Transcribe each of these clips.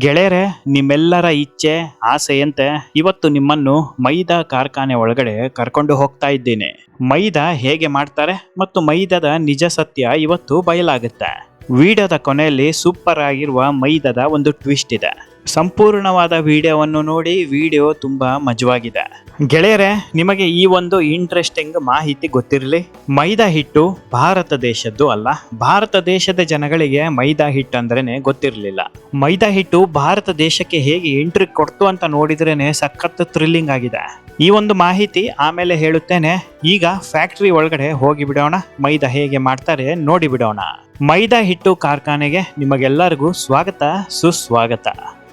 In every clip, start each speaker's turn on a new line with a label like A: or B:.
A: ಗೆಳೆಯರೆ, ನಿಮ್ಮೆಲ್ಲರ ಇಚ್ಛೆ, ಆಸೆಯಂತೆ ಇವತ್ತು ನಿಮ್ಮನ್ನು ಮೈದಾ ಕಾರ್ಖಾನೆ ಒಳಗಡೆ ಕರ್ಕೊಂಡು ಹೋಗ್ತಾ ಇದ್ದೀನಿ. ಮೈದಾ ಹೇಗೆ ಮಾಡ್ತಾರೆ ಮತ್ತು ಮೈದಾದ ನಿಜ ಸತ್ಯ ಇವತ್ತು ಬಯಲಾಗುತ್ತೆ. ವಿಡಿಯೋದ ಕೊನೆಯಲ್ಲಿ ಸೂಪರ್ ಆಗಿರುವ ಮೈದಾದ ಒಂದು ಟ್ವಿಸ್ಟ್ ಇದೆ. ಸಂಪೂರ್ಣವಾದ ವಿಡಿಯೋವನ್ನು ನೋಡಿ ವಿಡಿಯೋ ತುಂಬ ಮಜವಾಗಿದೆ. ಗೆಳೆಯರೆ, ನಿಮಗೆ ಈ ಒಂದು ಇಂಟ್ರೆಸ್ಟಿಂಗ್ ಮಾಹಿತಿ ಗೊತ್ತಿರಲಿ. ಮೈದಾ ಹಿಟ್ಟು ಭಾರತ ದೇಶದ್ದು ಅಲ್ಲ. ಭಾರತ ದೇಶದ ಜನಗಳಿಗೆ ಮೈದಾ ಹಿಟ್ಟು ಅಂದ್ರೇನೆ ಗೊತ್ತಿರಲಿಲ್ಲ. ಮೈದಾ ಹಿಟ್ಟು ಭಾರತ ದೇಶಕ್ಕೆ ಹೇಗೆ ಎಂಟ್ರಿ ಕೊಡ್ತು ಅಂತ ನೋಡಿದ್ರೇನೆ ಸಖತ್ ಥ್ರಿಲ್ಲಿಂಗ್ ಆಗಿದೆ. ಈ ಒಂದು ಮಾಹಿತಿ ಆಮೇಲೆ ಹೇಳುತ್ತೇನೆ. ಈಗ ಫ್ಯಾಕ್ಟರಿ ಒಳಗಡೆ ಹೋಗಿ ಬಿಡೋಣ. ಮೈದಾ ಹೇಗೆ ಮಾಡ್ತಾರೆ ನೋಡಿ ಬಿಡೋಣ. ಮೈದಾ ಹಿಟ್ಟು ಕಾರ್ಖಾನೆಗೆ ನಿಮಗೆಲ್ಲರಿಗೂ ಸ್ವಾಗತ, ಸುಸ್ವಾಗತ.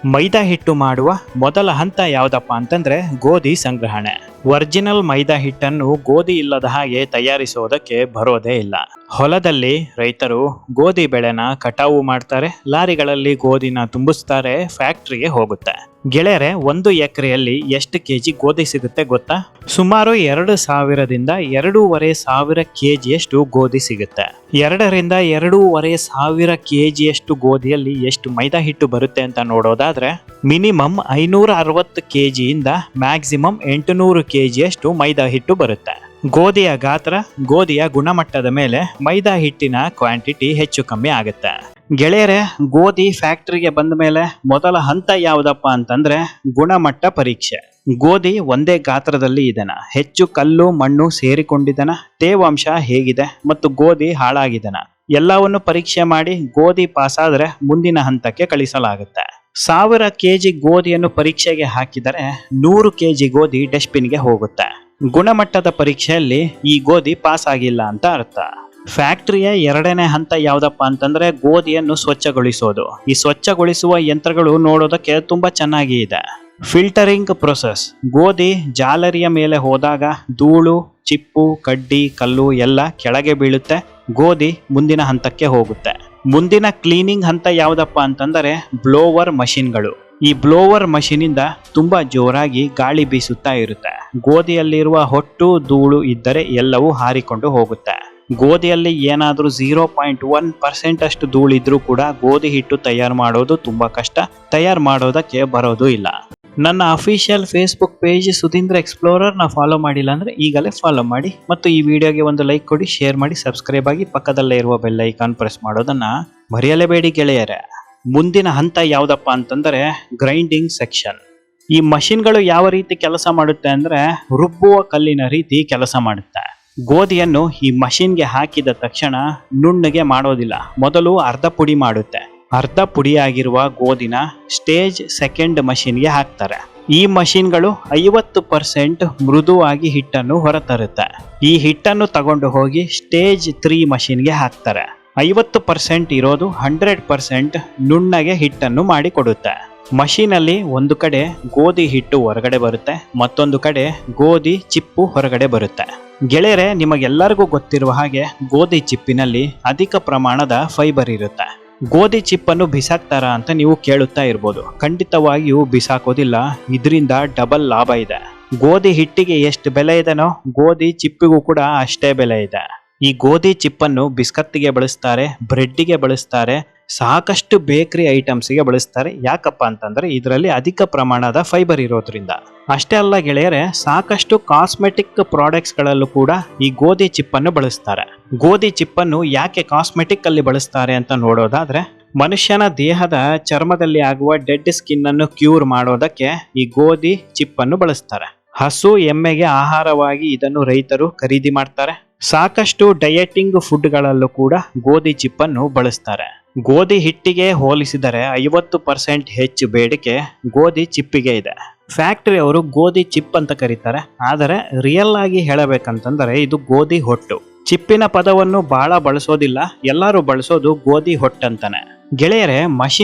A: ಮೈದಾ ಹಿಟ್ಟು ಮಾಡುವ ಮೊದಲ ಹಂತ ಯಾವುದಪ್ಪ ಅಂತಂದ್ರೆ ಗೋಧಿ ಸಂಗ್ರಹಣೆ. ಒರಿಜಿನಲ್ ಮೈದಾ ಹಿಟ್ಟನ್ನು ಗೋಧಿ ಇಲ್ಲದ ಹಾಗೆ ತಯಾರಿಸುವುದಕ್ಕೆ ಬರೋದೇ ಇಲ್ಲ. ಹೊಲದಲ್ಲಿ ರೈತರು ಗೋಧಿ ಬೆಳೆನ ಕಟಾವು ಮಾಡ್ತಾರೆ, ಲಾರಿಗಳಲ್ಲಿ ಗೋಧಿನ ತುಂಬಿಸ್ತಾರೆ, ಫ್ಯಾಕ್ಟ್ರಿಗೆ ಹೋಗುತ್ತೆ. ಗೆಳೆಯರೆ, ಒಂದು ಎಕರೆಯಲ್ಲಿ ಎಷ್ಟು ಕೆಜಿ ಗೋಧಿ ಸಿಗುತ್ತೆ ಗೊತ್ತಾ? ಸುಮಾರು ಎರಡು ಸಾವಿರದಿಂದ ಎರಡೂವರೆ ಸಾವಿರ ಕೆ ಜಿಯಷ್ಟು ಗೋಧಿ ಸಿಗುತ್ತೆ. ಎರಡರಿಂದ ಎರಡೂವರೆ ಸಾವಿರ ಕೆ ಜಿಯಷ್ಟು ಗೋಧಿಯಲ್ಲಿ ಎಷ್ಟು ಮೈದಾ ಹಿಟ್ಟು ಬರುತ್ತೆ ಅಂತ ನೋಡೋದಾದ್ರೆ, ಮಿನಿಮಮ್ ಐನೂರ ಅರವತ್ತು ಕೆ ಜಿಯಿಂದ ಮ್ಯಾಕ್ಸಿಮಮ್ ಎಂಟುನೂರು ಕೆಜಿಯಷ್ಟು ಮೈದಾ ಹಿಟ್ಟು ಬರುತ್ತೆ. ಗೋಧಿಯ ಗಾತ್ರ ಗೋಧಿಯ ಗುಣಮಟ್ಟದ ಮೇಲೆ ಮೈದಾ ಹಿಟ್ಟಿನ ಕ್ವಾಂಟಿಟಿ ಹೆಚ್ಚು ಕಮ್ಮಿ ಆಗುತ್ತೆ. ಗೆಳೆಯರೆ, ಗೋಧಿ ಫ್ಯಾಕ್ಟರಿಗೆ ಬಂದ ಮೇಲೆ ಮೊದಲ ಹಂತ ಯಾವುದಪ್ಪ ಅಂತಂದ್ರೆ ಗುಣಮಟ್ಟ ಪರೀಕ್ಷೆ. ಗೋಧಿ ಒಂದೇ ಗಾತ್ರದಲ್ಲಿ ಇದನ. ಹೆಚ್ಚು ಕಲ್ಲು, ಮಣ್ಣು ಸೇರಿಕೊಂಡಿದನ, ತೇವಾಂಶ ಹೇಗಿದೆ ಮತ್ತು ಗೋಧಿ ಹಾಳಾಗಿದನ. ಎಲ್ಲವನ್ನು ಪರೀಕ್ಷೆ ಮಾಡಿ ಗೋಧಿ ಪಾಸ್ ಆದ್ರೆ ಮುಂದಿನ ಹಂತಕ್ಕೆ ಕಳಿಸಲಾಗುತ್ತೆ. ಸಾವಿರ ಕೆಜಿ ಗೋಧಿಯನ್ನು ಪರೀಕ್ಷೆಗೆ ಹಾಕಿದರೆ ನೂರು ಕೆಜಿ ಗೋಧಿ ಡಸ್ಟ್ಬಿನ್ಗೆ ಹೋಗುತ್ತೆ. ಗುಣಮಟ್ಟದ ಪರೀಕ್ಷೆಯಲ್ಲಿ ಈ ಗೋಧಿ ಪಾಸ್ ಆಗಿಲ್ಲ ಅಂತ ಅರ್ಥ. ಫ್ಯಾಕ್ಟರಿಯ ಎರಡನೇ ಹಂತ ಯಾವ್ದಪ್ಪ ಅಂತಂದ್ರೆ ಗೋಧಿಯನ್ನು ಸ್ವಚ್ಛಗೊಳಿಸೋದು. ಈ ಸ್ವಚ್ಛಗೊಳಿಸುವ ಯಂತ್ರಗಳು ನೋಡೋದಕ್ಕೆ ತುಂಬಾ ಚೆನ್ನಾಗಿ ಇದೆ. Filtering process. ಗೋಧಿ ಜಾಲರಿಯ ಮೇಲೆ ಹೋದಾಗ ಧೂಳು, ಚಿಪ್ಪು, ಕಡ್ಡಿ, ಕಲ್ಲು ಎಲ್ಲ ಕೆಳಗೆ ಬೀಳುತ್ತೆ. ಗೋಧಿ ಮುಂದಿನ ಹಂತಕ್ಕೆ ಹೋಗುತ್ತೆ. ಮುಂದಿನ ಕ್ಲೀನಿಂಗ್ ಹಂತ ಯಾವುದಪ್ಪ ಅಂತಂದರೆ ಬ್ಲೋವರ್ ಮಷಿನ್ಗಳು. ಈ ಬ್ಲೋವರ್ ಮಷೀನಿಂದ ತುಂಬಾ ಜೋರಾಗಿ ಗಾಳಿ ಬೀಸುತ್ತಾ ಇರುತ್ತೆ. ಗೋಧಿಯಲ್ಲಿರುವ ಹೊಟ್ಟು ಧೂಳು ಇದ್ದರೆ ಎಲ್ಲವೂ ಹಾರಿಕೊಂಡು ಹೋಗುತ್ತೆ. ಗೋಧಿಯಲ್ಲಿ ಏನಾದರೂ ಝೀರೋ ಪಾಯಿಂಟ್ ಒನ್ ಪರ್ಸೆಂಟ್ ಅಷ್ಟು ಧೂಳಿದ್ರೂ ಕೂಡ ಗೋಧಿ ಹಿಟ್ಟು ತಯಾರು ಮಾಡೋದು ತುಂಬಾ ಕಷ್ಟ. ತಯಾರು ಮಾಡೋದಕ್ಕೆ ಬರೋದು ಇಲ್ಲ. ನನ್ನ official Facebook page Sudhindra explorer ನಾ ಫಾಲೋ ಮಾಡಿಲ್ಲ ಅಂದ್ರೆ ಈಗಲೇ ಫಾಲೋ ಮಾಡಿ ಮತ್ತು ಈ ವಿಡಿಯೋಗೆ ಒಂದು ಲೈಕ್ ಕೊಡಿ ಶೇರ್ ಮಾಡಿ ಸಬ್ಸ್ಕ್ರೈಬ್ ಆಗಿ ಪಕ್ಕದಲ್ಲೇ ಇರುವ ಬೆಲ್ ಐಕಾನ್ ಪ್ರೆಸ್ ಮಾಡೋದನ್ನ ಮರೆಯಲೇಬೇಡಿ ಗೆಳೆಯರೆ. ಮುಂದಿನ ಹಂತ ಯಾವುದಪ್ಪ ಅಂತಂದರೆ ಗ್ರೈಂಡಿಂಗ್ ಸೆಕ್ಷನ್ ಈ ಮಷಿನ್ಗಳು ಯಾವ ರೀತಿ ಕೆಲಸ ಮಾಡುತ್ತೆ ಅಂದರೆ ರುಬ್ಬುವ ಕಲ್ಲಿನ ರೀತಿ ಕೆಲಸ ಮಾಡುತ್ತೆ. ಗೋಧಿಯನ್ನು ಈ ಮಷಿನ್ಗೆ ಹಾಕಿದ ತಕ್ಷಣ ನುಣ್ಣಗೆ ಮಾಡೋದಿಲ್ಲ. ಮೊದಲು ಅರ್ಧ ಪುಡಿ ಮಾಡುತ್ತೆ. ಅರ್ಧ ಪುಡಿಯಾಗಿರುವ ಗೋಧಿನ ಸ್ಟೇಜ್ ಸೆಕೆಂಡ್ ಮಷಿನ್ಗೆ ಹಾಕ್ತಾರೆ. ಈ ಮಷಿನ್ಗಳು ಐವತ್ತು ಪರ್ಸೆಂಟ್ ಮೃದುವಾಗಿ ಹಿಟ್ಟನ್ನು ಹೊರತರುತ್ತೆ. ಈ ಹಿಟ್ಟನ್ನು ತಗೊಂಡು ಹೋಗಿ ಸ್ಟೇಜ್ ತ್ರೀ ಮಷಿನ್ಗೆ ಹಾಕ್ತಾರೆ. ಐವತ್ತು ಪರ್ಸೆಂಟ್ ಇರೋದು ಹಂಡ್ರೆಡ್ ಪರ್ಸೆಂಟ್ ನುಣ್ಣಗೆ ಹಿಟ್ಟನ್ನು ಮಾಡಿ ಕೊಡುತ್ತೆ ಮಷೀನಲ್ಲಿ ಒಂದು ಕಡೆ ಗೋಧಿ ಹಿಟ್ಟು ಹೊರಗಡೆ ಬರುತ್ತೆ, ಮತ್ತೊಂದು ಕಡೆ ಗೋಧಿ ಚಿಪ್ಪು ಹೊರಗಡೆ ಬರುತ್ತೆ. ಗೆಳೆಯರೆ, ನಿಮಗೆಲ್ಲರಿಗೂ ಗೊತ್ತಿರುವ ಹಾಗೆ ಗೋಧಿ ಚಿಪ್ಪಿನಲ್ಲಿ ಅಧಿಕ ಪ್ರಮಾಣದ ಫೈಬರ್ ಇರುತ್ತೆ. ಗೋಧಿ ಚಿಪ್ಪನ್ನು ಬಿಸಾಕ್ತಾರ ಅಂತ ನೀವು ಕೇಳುತ್ತಾ ಇರ್ಬೋದು. ಖಂಡಿತವಾಗಿಯೂ ಬಿಸಾಕೋದಿಲ್ಲ. ಇದರಿಂದ ಡಬಲ್ ಲಾಭ ಇದೆ. ಗೋಧಿ ಹಿಟ್ಟಿಗೆ ಎಷ್ಟು ಬೆಲೆ ಇದೆನೋ, ಗೋಧಿ ಚಿಪ್ಪಿಗೂ ಕೂಡ ಅಷ್ಟೇ ಬೆಲೆ ಇದೆ. ಈ ಗೋಧಿ ಚಿಪ್ಪನ್ನು ಬಿಸ್ಕತ್ತಿಗೆ ಬಳಸ್ತಾರೆ, ಬ್ರೆಡ್ಡಿಗೆ ಬಳಸ್ತಾರೆ ಸಾಕಷ್ಟು ಬೇಕರಿ ಐಟಮ್ಸ್ಗೆ ಬಳಸ್ತಾರೆ. ಯಾಕಪ್ಪ ಅಂತಂದ್ರೆ ಇದರಲ್ಲಿ ಅಧಿಕ ಪ್ರಮಾಣದ ಫೈಬರ್ ಇರೋದ್ರಿಂದ. ಅಷ್ಟೇ ಅಲ್ಲ ಗೆಳೆಯರೆ, ಸಾಕಷ್ಟು ಕಾಸ್ಮೆಟಿಕ್ ಪ್ರಾಡಕ್ಟ್ಸ್ಗಳಲ್ಲೂ ಕೂಡ ಈ ಗೋಧಿ ಚಿಪ್ಪನ್ನು ಬಳಸ್ತಾರೆ. ಗೋಧಿ ಚಿಪ್ಪನ್ನು ಯಾಕೆ ಕಾಸ್ಮೆಟಿಕ್ ಅಲ್ಲಿ ಬಳಸ್ತಾರೆ ಅಂತ ನೋಡೋದಾದ್ರೆ, ಮನುಷ್ಯನ ದೇಹದ ಚರ್ಮದಲ್ಲಿ ಆಗುವ ಡೆಡ್ ಸ್ಕಿನ್ ಅನ್ನು ಕ್ಯೂರ್ ಮಾಡೋದಕ್ಕೆ ಈ ಗೋಧಿ ಚಿಪ್ಪನ್ನು ಬಳಸ್ತಾರೆ. ಹಸು ಎಮ್ಮೆಗೆ ಆಹಾರವಾಗಿ ಇದನ್ನು ರೈತರು ಖರೀದಿ ಮಾಡ್ತಾರೆ. ಸಾಕಷ್ಟು ಡಯಟಿಂಗ್ ಫುಡ್ಗಳಲ್ಲೂ ಕೂಡ ಗೋಧಿ ಚಿಪ್ಪನ್ನು ಬಳಸ್ತಾರೆ. ಗೋಧಿ ಹಿಟ್ಟಿಗೆ ಹೋಲಿಸಿದರೆ ಐವತ್ತು ಪರ್ಸೆಂಟ್ ಹೆಚ್ಚು ಬೇಡಿಕೆ ಗೋಧಿ ಚಿಪ್ಪಿಗೆ ಇದೆ. ಫ್ಯಾಕ್ಟರಿ ಅವರು ಗೋಧಿ ಚಿಪ್ ಅಂತ ಕರೀತಾರೆ. ಆದರೆ ರಿಯಲ್ ಆಗಿ ಹೇಳಬೇಕಂತಂದರೆ ಇದು ಗೋಧಿ ಹೊಟ್ಟು. ಚಿಪ್ಪಿನ ಪದವನ್ನು ಬಹಳ ಬಳಸೋದಿಲ್ಲ, ಎಲ್ಲರೂ ಬಳಸೋದು ಗೋಧಿ ಹೊಟ್ಟಂತಾನೆ. ಗೆಳೆಯರೆ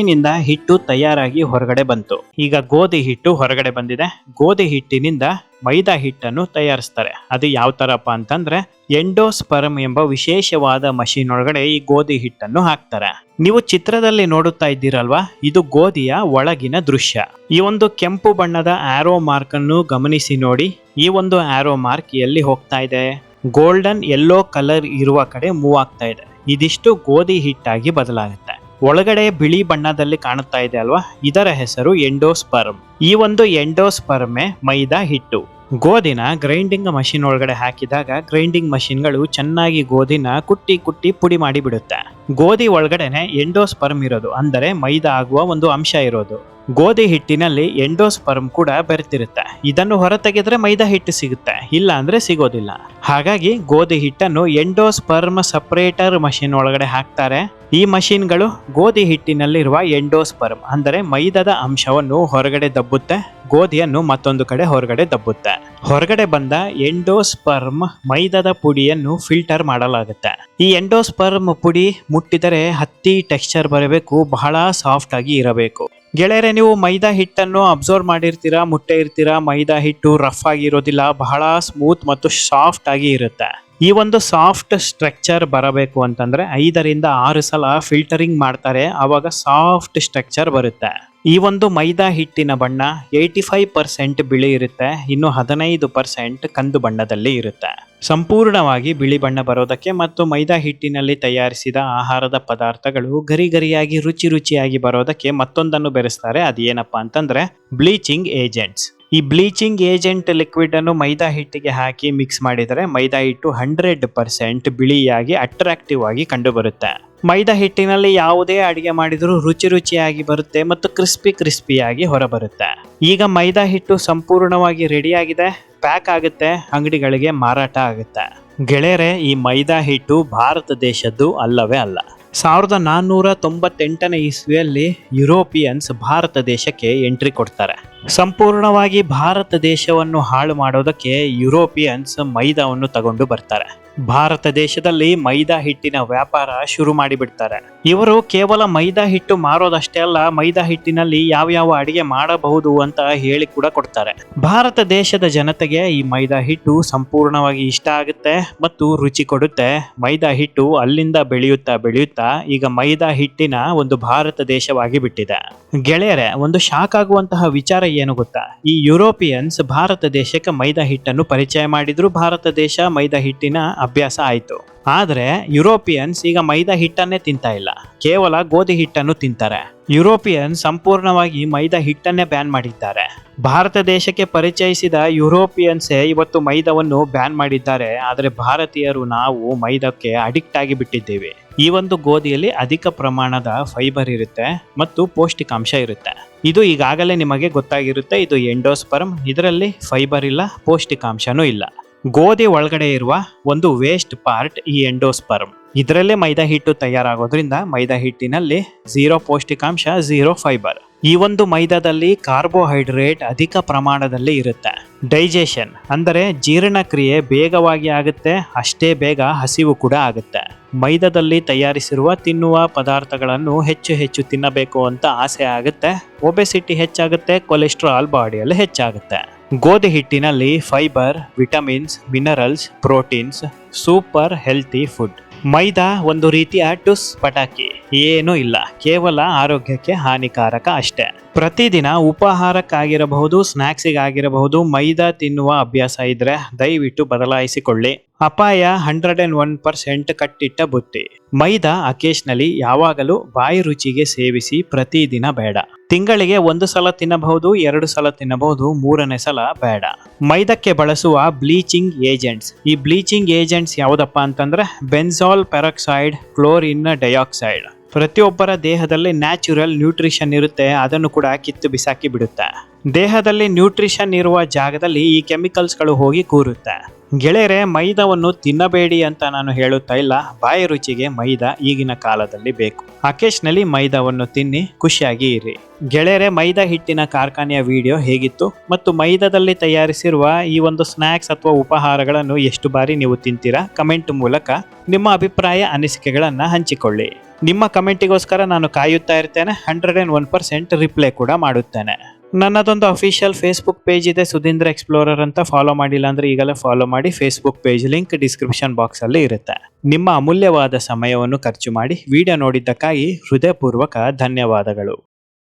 A: ಇಂದ ಹಿಟ್ಟು ತಯಾರಾಗಿ ಹೊರಗಡೆ ಬಂತು. ಈಗ ಗೋಧಿ ಹಿಟ್ಟು ಹೊರಗಡೆ ಬಂದಿದೆ. ಗೋಧಿ ಹಿಟ್ಟಿನಿಂದ ಮೈದಾ ಹಿಟ್ಟನ್ನು ತಯಾರಿಸ್ತಾರೆ. ಅದು ಯಾವ ತರಪ್ಪ ಅಂತಂದ್ರೆ, ಎಂಡೋಸ್ಪರ್ಮ್ ಎಂಬ ವಿಶೇಷವಾದ ಮಷೀನ್ ಒಳಗಡೆ ಈ ಗೋಧಿ ಹಿಟ್ಟನ್ನು ಹಾಕ್ತಾರೆ. ನೀವು ಚಿತ್ರದಲ್ಲಿ ನೋಡುತ್ತಾ ಇದ್ದೀರಲ್ವಾ? ಇದು ಗೋಧಿಯ ಒಳಗಿನ ದೃಶ್ಯ. ಈ ಒಂದು ಕೆಂಪು ಬಣ್ಣದ ಆರೋ ಮಾರ್ಕ್ ಅನ್ನು ಗಮನಿಸಿ ನೋಡಿ. ಈ ಒಂದು ಆರೋ ಮಾರ್ಕ್ ಎಲ್ಲಿ ಹೋಗ್ತಾ ಇದೆ? ಗೋಲ್ಡನ್ ಯೆಲ್ಲೋ ಕಲರ್ ಇರುವ ಕಡೆ ಮೂವ್ ಆಗ್ತಾ ಇದೆ. ಇದಿಷ್ಟು ಗೋಧಿ ಹಿಟ್ಟಾಗಿ ಬದಲಾಗುತ್ತೆ. ಒಳಗಡೆ ಬಿಳಿ ಬಣ್ಣದಲ್ಲಿ ಕಾಣುತ್ತಾ ಇದೆ ಅಲ್ವಾ? ಇದರ ಹೆಸರು ಎಂಡೋಸ್ಪರ್ಮ್. ಈ ಒಂದು ಎಂಡೋಸ್ಪರ್ಮೆ ಮೈದಾ ಹಿಟ್ಟು. ಗೋಧಿನ ಗ್ರೈಂಡಿಂಗ್ ಮಷಿನ್ ಒಳಗಡೆ ಹಾಕಿದಾಗ ಗ್ರೈಂಡಿಂಗ್ ಮಷಿನ್ಗಳು ಚೆನ್ನಾಗಿ ಗೋಧಿನ ಕುಟ್ಟಿ ಕುಟ್ಟಿ ಪುಡಿ ಮಾಡಿ ಬಿಡುತ್ತೆ ಗೋಧಿ ಒಳಗಡೆನೆ ಎಂಡೋಸ್ಪರ್ಮ್ ಇರೋದು, ಅಂದರೆ ಮೈದಾ ಆಗುವ ಒಂದು ಅಂಶ ಇರೋದು. ಗೋಧಿ ಹಿಟ್ಟಿನಲ್ಲಿ ಎಂಡೋಸ್ಪರ್ಮ್ ಕೂಡ ಬೆರೆತಿರುತ್ತೆ. ಇದನ್ನು ಹೊರತೆಗೆದ್ರೆ ಮೈದಾ ಹಿಟ್ಟು ಸಿಗುತ್ತೆ, ಇಲ್ಲ ಅಂದ್ರೆ ಸಿಗೋದಿಲ್ಲ. ಹಾಗಾಗಿ ಗೋಧಿ ಹಿಟ್ಟನ್ನು ಎಂಡೋಸ್ಪರ್ಮ್ ಸಪರೇಟರ್ ಮಷಿನ್ ಒಳಗಡೆ ಹಾಕ್ತಾರೆ. ಈ ಮಷಿನ್ಗಳು ಗೋಧಿ ಹಿಟ್ಟಿನಲ್ಲಿರುವ ಎಂಡೋಸ್ಪರ್ಮ್ ಅಂದರೆ ಮೈದಾದ ಅಂಶವನ್ನು ಹೊರಗಡೆ ದಬ್ಬುತ್ತೆ, ಗೋಧಿಯನ್ನು ಮತ್ತೊಂದು ಕಡೆ ಹೊರಗಡೆ ದಬ್ಬುತ್ತೆ. ಹೊರಗಡೆ ಬಂದ ಎಂಡೋಸ್ಪರ್ಮ್ ಮೈದಾದ ಪುಡಿಯನ್ನು ಫಿಲ್ಟರ್ ಮಾಡಲಾಗುತ್ತೆ. ಈ ಎಂಡೋಸ್ಪರ್ಮ್ ಪುಡಿ ಮುಟ್ಟಿದರೆ ಹತ್ತಿ ಟೆಕ್ಸ್ಚರ್ ಬರಬೇಕು, ಬಹಳ ಸಾಫ್ಟ್ ಆಗಿ ಇರಬೇಕು. ಗೆಳೆಯರೆ, ನೀವು ಮೈದಾ ಹಿಟ್ಟನ್ನು ಅಬ್ಸರ್ವ್ ಮಾಡಿರ್ತೀರಾ, ಮುಟ್ಟೆ ಇರ್ತೀರಾ, ಮೈದಾ ಹಿಟ್ಟು ರಫ್ ಆಗಿರೋದಿಲ್ಲ ಬಹಳ ಸ್ಮೂತ್ ಮತ್ತು ಸಾಫ್ಟ್ ಆಗಿ ಇರುತ್ತೆ. ಈ ಒಂದು ಸಾಫ್ಟ್ ಸ್ಟ್ರಕ್ಚರ್ ಬರಬೇಕು ಅಂತಂದ್ರೆ ಐದರಿಂದ ಆರು ಸಲ ಫಿಲ್ಟರಿಂಗ್ ಮಾಡ್ತಾರೆ, ಆವಾಗ ಸಾಫ್ಟ್ ಸ್ಟ್ರಕ್ಚರ್ ಬರುತ್ತೆ. ಈ ಒಂದು ಮೈದಾ ಹಿಟ್ಟಿನ ಬಣ್ಣ ಏಯ್ಟಿ ಫೈವ್ ಪರ್ಸೆಂಟ್ ಬಿಳಿ ಇರುತ್ತೆ, ಇನ್ನು ಹದಿನೈದು ಪರ್ಸೆಂಟ್ ಕಂದು ಬಣ್ಣದಲ್ಲಿ ಇರುತ್ತೆ. ಸಂಪೂರ್ಣವಾಗಿ ಬಿಳಿ ಬಣ್ಣ ಬರೋದಕ್ಕೆ ಮತ್ತು ಮೈದಾ ಹಿಟ್ಟಿನಲ್ಲಿ ತಯಾರಿಸಿದ ಆಹಾರದ ಪದಾರ್ಥಗಳು ಗರಿ ಗರಿಯಾಗಿ ರುಚಿ ರುಚಿಯಾಗಿ ಬರೋದಕ್ಕೆ ಮತ್ತೊಂದನ್ನು ಬೆರೆಸ್ತಾರೆ. ಅದೇನಪ್ಪಾ ಅಂತಂದ್ರೆ ಬ್ಲೀಚಿಂಗ್ ಏಜೆಂಟ್ಸ್. ಈ ಬ್ಲೀಚಿಂಗ್ ಏಜೆಂಟ್ ಲಿಕ್ವಿಡ್ ಅನ್ನು ಮೈದಾ ಹಿಟ್ಟಿಗೆ ಹಾಕಿ ಮಿಕ್ಸ್ ಮಾಡಿದರೆ ಮೈದಾ ಹಿಟ್ಟು ಹಂಡ್ರೆಡ್ ಪರ್ಸೆಂಟ್ ಬಿಳಿಯಾಗಿ ಅಟ್ರಾಕ್ಟಿವ್ ಆಗಿ ಕಂಡುಬರುತ್ತೆ. ಮೈದಾ ಹಿಟ್ಟಿನಲ್ಲಿ ಯಾವುದೇ ಅಡಿಗೆ ಮಾಡಿದರೂ ರುಚಿ ರುಚಿಯಾಗಿ ಬರುತ್ತೆ ಮತ್ತು ಕ್ರಿಸ್ಪಿ ಕ್ರಿಸ್ಪಿಯಾಗಿ ಹೊರಬರುತ್ತೆ. ಈಗ ಮೈದಾ ಹಿಟ್ಟು ಸಂಪೂರ್ಣವಾಗಿ ರೆಡಿಯಾಗಿದೆ, ಪ್ಯಾಕ್ ಆಗುತ್ತೆ, ಅಂಗಡಿಗಳಿಗೆ ಮಾರಾಟ ಆಗುತ್ತೆ. ಗೆಳೆಯರೆ, ಈ ಮೈದಾ ಹಿಟ್ಟು ಭಾರತ ದೇಶದ್ದು ಅಲ್ಲವೇ ಅಲ್ಲ. ಸಾವಿರದ ನಾನ್ನೂರ ತೊಂಬತ್ತೆಂಟನೇ ಇಸ್ವಿಯಲ್ಲಿ ಯುರೋಪಿಯನ್ಸ್ ಭಾರತ ದೇಶಕ್ಕೆ ಎಂಟ್ರಿ ಕೊಡ್ತಾರೆ. ಸಂಪೂರ್ಣವಾಗಿ ಭಾರತ ದೇಶವನ್ನು ಹಾಳು ಮಾಡೋದಕ್ಕೆ ಯುರೋಪಿಯನ್ಸ್ ಮೈದಾವನ್ನು ತಗೊಂಡು ಬರ್ತಾರೆ. ಭಾರತ ದೇಶದಲ್ಲಿ ಮೈದಾ ಹಿಟ್ಟಿನ ವ್ಯಾಪಾರ ಶುರು ಮಾಡಿಬಿಡ್ತಾರೆ. ಇವರು ಕೇವಲ ಮೈದಾ ಹಿಟ್ಟು ಮಾರೋದಷ್ಟೇ ಅಲ್ಲ, ಮೈದಾ ಹಿಟ್ಟಿನಲ್ಲಿ ಯಾವ ಯಾವ ಅಡಿಗೆ ಮಾಡಬಹುದು ಅಂತ ಹೇಳಿ ಕೂಡ ಕೊಡ್ತಾರೆ. ಭಾರತ ದೇಶದ ಜನತೆಗೆ ಈ ಮೈದಾ ಹಿಟ್ಟು ಸಂಪೂರ್ಣವಾಗಿ ಇಷ್ಟ ಆಗುತ್ತೆ ಮತ್ತು ರುಚಿ ಕೊಡುತ್ತೆ. ಮೈದಾ ಹಿಟ್ಟು ಅಲ್ಲಿಂದ ಬೆಳೆಯುತ್ತಾ ಬೆಳೆಯುತ್ತಾ ಈಗ ಮೈದಾ ಹಿಟ್ಟಿನ ಒಂದು ಭಾರತ ದೇಶವಾಗಿ ಬಿಟ್ಟಿದೆ. ಗೆಳೆಯರೆ, ಒಂದು ಶಾಕ್ ಆಗುವಂತಹ ವಿಚಾರ ಏನು ಗೊತ್ತಾ? ಈ ಯುರೋಪಿಯನ್ಸ್ ಭಾರತ ದೇಶಕ್ಕೆ ಮೈದಾ ಹಿಟ್ಟನ್ನು ಪರಿಚಯ ಮಾಡಿದ್ರು. ಭಾರತ ದೇಶ ಮೈದಾ ಹಿಟ್ಟಿನ ಅಭ್ಯಾಸ ಆಯಿತು. ಆದರೆ ಯುರೋಪಿಯನ್ಸ್ ಈಗ ಮೈದಾ ಹಿಟ್ಟನ್ನೇ ತಿಂತಾ ಇಲ್ಲ. ಕೇವಲ ಗೋಧಿ ಹಿಟ್ಟನ್ನು ತಿಂತಾರೆ. ಯುರೋಪಿಯನ್ ಸಂಪೂರ್ಣವಾಗಿ ಮೈದಾ ಹಿಟ್ಟನ್ನೇ ಬ್ಯಾನ್ ಮಾಡಿದ್ದಾರೆ. ಭಾರತ ದೇಶಕ್ಕೆ ಪರಿಚಯಿಸಿದ ಯುರೋಪಿಯನ್ಸೇ ಇವತ್ತು ಮೈದಾವನ್ನು ಬ್ಯಾನ್ ಮಾಡಿದ್ದಾರೆ. ಆದರೆ ಭಾರತೀಯರು ನಾವು ಮೈದಾಕ್ಕೆ ಅಡಿಕ್ಟ್ ಆಗಿ ಬಿಟ್ಟಿದ್ದೇವೆ ಈ ಒಂದು ಗೋಧಿಯಲ್ಲಿ ಅಧಿಕ ಪ್ರಮಾಣದ ಫೈಬರ್ ಇರುತ್ತೆ ಮತ್ತು ಪೌಷ್ಟಿಕಾಂಶ ಇರುತ್ತೆ. ಇದು ಈಗಾಗಲೇ ನಿಮಗೆ ಗೊತ್ತಾಗಿರುತ್ತೆ. ಇದು ಎಂಡೋಸ್ಪರ್ಮ್ ಇದರಲ್ಲಿ ಫೈಬರ್ ಇಲ್ಲ, ಪೌಷ್ಟಿಕಾಂಶನೂ ಇಲ್ಲ. ಗೋಧಿ ಒಳಗಡೆ ಇರುವ ಒಂದು ವೇಸ್ಟ್ ಪಾರ್ಟ್ ಈ ಎಂಡೋಸ್ಪರ್ಮ್ ಇದರಲ್ಲೇ ಮೈದಾ ಹಿಟ್ಟು ತಯಾರಾಗೋದ್ರಿಂದ ಮೈದಾ ಹಿಟ್ಟಿನಲ್ಲಿ ಝೀರೋ ಪೌಷ್ಟಿಕಾಂಶ ಝೀರೋ ಫೈಬರ್ ಈ ಒಂದು ಮೈದಾದಲ್ಲಿ ಕಾರ್ಬೋಹೈಡ್ರೇಟ್ ಅಧಿಕ ಪ್ರಮಾಣದಲ್ಲಿ ಇರುತ್ತೆ. ಡೈಜೆಷನ್ ಅಂದರೆ ಜೀರ್ಣಕ್ರಿಯೆ ಬೇಗವಾಗಿ ಆಗುತ್ತೆ, ಅಷ್ಟೇ ಬೇಗ ಹಸಿವು ಕೂಡ ಆಗುತ್ತೆ. ಮೈದಾದಲ್ಲಿ ತಯಾರಿಸಿರುವ ತಿನ್ನುವ ಪದಾರ್ಥಗಳನ್ನು ಹೆಚ್ಚು ಹೆಚ್ಚು ತಿನ್ನಬೇಕು ಅಂತ ಆಸೆ ಆಗುತ್ತೆ. ಒಬೆಸಿಟಿ ಹೆಚ್ಚಾಗುತ್ತೆ ಕೊಲೆಸ್ಟ್ರಾಲ್ ಬಾಡಿಯಲ್ಲಿ ಹೆಚ್ಚಾಗುತ್ತೆ. ಗೋಧಿ ಹಿಟ್ಟಿನಲ್ಲಿ fibre, vitamins, minerals, proteins, super healthy food. Maida ಒಂದು ರೀತಿಯ ಟುಸ್ ಪಟಾಕಿ. ಏನೂ ಇಲ್ಲ. ಕೇವಲ ಆರೋಗ್ಯಕ್ಕೆ ಹಾನಿಕಾರಕ ಅಷ್ಟೇ. ಪ್ರತಿದಿನ ಉಪಾಹಾರಕ್ಕಾಗಿರಬಹುದು ಸ್ನ್ಯಾಕ್ಸಿಗಾಗಿರಬಹುದು ಮೈದಾ ತಿನ್ನುವ ಅಭ್ಯಾಸ ಇದ್ರೆ ದಯವಿಟ್ಟು ಬದಲಾಯಿಸಿಕೊಳ್ಳಿ. ಅಪಾಯ ಹಂಡ್ರೆಡ್ ಅಂಡ್ ಒನ್ ಪರ್ಸೆಂಟ್ ಕಟ್ಟಿಟ್ಟ ಬುತ್ತಿ. ಮೈದಾ ಅಕೇಶ್ನಲ್ಲಿ ಯಾವಾಗಲೂ ಬಾಯಿ ರುಚಿಗೆ ಸೇವಿಸಿ ಪ್ರತಿದಿನ ಬೇಡ. ತಿಂಗಳಿಗೆ ಒಂದು ಸಲ ತಿನ್ನಬಹುದು, ಎರಡು ಸಲ ತಿನ್ನಬಹುದು, ಮೂರನೇ ಸಲ ಬೇಡ. ಮೈದಕ್ಕೆ ಬಳಸುವ ಬ್ಲೀಚಿಂಗ್ ಏಜೆಂಟ್ಸ್. ಈ ಬ್ಲೀಚಿಂಗ್ ಏಜೆಂಟ್ಸ್ ಯಾವುದಪ್ಪ ಅಂತಂದ್ರೆ, ಬೆನ್ಸಾಲ್ ಪೆರಾಕ್ಸೈಡ್, ಕ್ಲೋರಿನ್ ಡೈಆಕ್ಸೈಡ್. ಪ್ರತಿಯೊಬ್ಬರ ದೇಹದಲ್ಲಿ ನ್ಯಾಚುರಲ್ ನ್ಯೂಟ್ರಿಷನ್ ಇರುತ್ತೆ, ಅದನ್ನು ಕೂಡ ಕಿತ್ತು ಬಿಸಾಕಿ ಬಿಡುತ್ತೆ. ದೇಹದಲ್ಲಿ ನ್ಯೂಟ್ರಿಷನ್ ಇರುವ ಜಾಗದಲ್ಲಿ ಈ ಕೆಮಿಕಲ್ಸ್ಗಳು ಹೋಗಿ ಕೂರುತ್ತೆ. ಗೆಳೆಯರೆ, ಮೈದಾವನ್ನು ತಿನ್ನಬೇಡಿ ಅಂತ ನಾನು ಹೇಳುತ್ತಾ ಇಲ್ಲ. ಬಾಯಿ ರುಚಿಗೆ ಮೈದಾ ಈಗಿನ ಕಾಲದಲ್ಲಿ ಬೇಕು. ಅಕೇಶ್ನಲ್ಲಿ ಮೈದಾವನ್ನು ತಿನ್ನಿ, ಖುಷಿಯಾಗಿ ಇರಿ. ಗೆಳೆಯರೆ, ಮೈದಾ ಹಿಟ್ಟಿನ ಕಾರ್ಖಾನೆಯ ವಿಡಿಯೋ ಹೇಗಿತ್ತು? ಮತ್ತು ಮೈದಾದಲ್ಲಿ ತಯಾರಿಸಿರುವ ಈ ಒಂದು ಸ್ನ್ಯಾಕ್ಸ್ ಅಥವಾ ಉಪಹಾರಗಳನ್ನು ಎಷ್ಟು ಬಾರಿ ನೀವು ತಿಂತೀರಾ? ಕಮೆಂಟ್ ಮೂಲಕ ನಿಮ್ಮ ಅಭಿಪ್ರಾಯ, ಅನಿಸಿಕೆಗಳನ್ನು ಹಂಚಿಕೊಳ್ಳಿ. ನಿಮ್ಮ ಕಮೆಂಟಿಗೋಸ್ಕರ ನಾನು ಕಾಯುತ್ತಾ ಇರ್ತೇನೆ hundred and one percent reply ಕೂಡ ಮಾಡುತ್ತೇನೆ. ನನ್ನದೊಂದು ಅಫಿಷಿಯಲ್ ಫೇಸ್ಬುಕ್ ಪೇಜ್ ಇದೆ, ಸುಧೀಂದ್ರ ಎಕ್ಸ್ಪ್ಲೋರರ್ ಅಂತ ಫಾಲೋ ಮಾಡಿಲ್ಲ ಅಂದರೆ ಈಗಲೇ ಫಾಲೋ ಮಾಡಿ ಫೇಸ್ಬುಕ್ ಪೇಜ್ ಲಿಂಕ್ ಡಿಸ್ಕ್ರಿಪ್ಷನ್ ಬಾಕ್ಸಲ್ಲಿ ಇರುತ್ತೆ. ನಿಮ್ಮ ಅಮೂಲ್ಯವಾದ ಸಮಯವನ್ನು ಖರ್ಚು ಮಾಡಿ ವಿಡಿಯೋ ನೋಡಿದ್ದಕ್ಕಾಗಿ ಹೃದಯಪೂರ್ವಕ ಧನ್ಯವಾದಗಳು.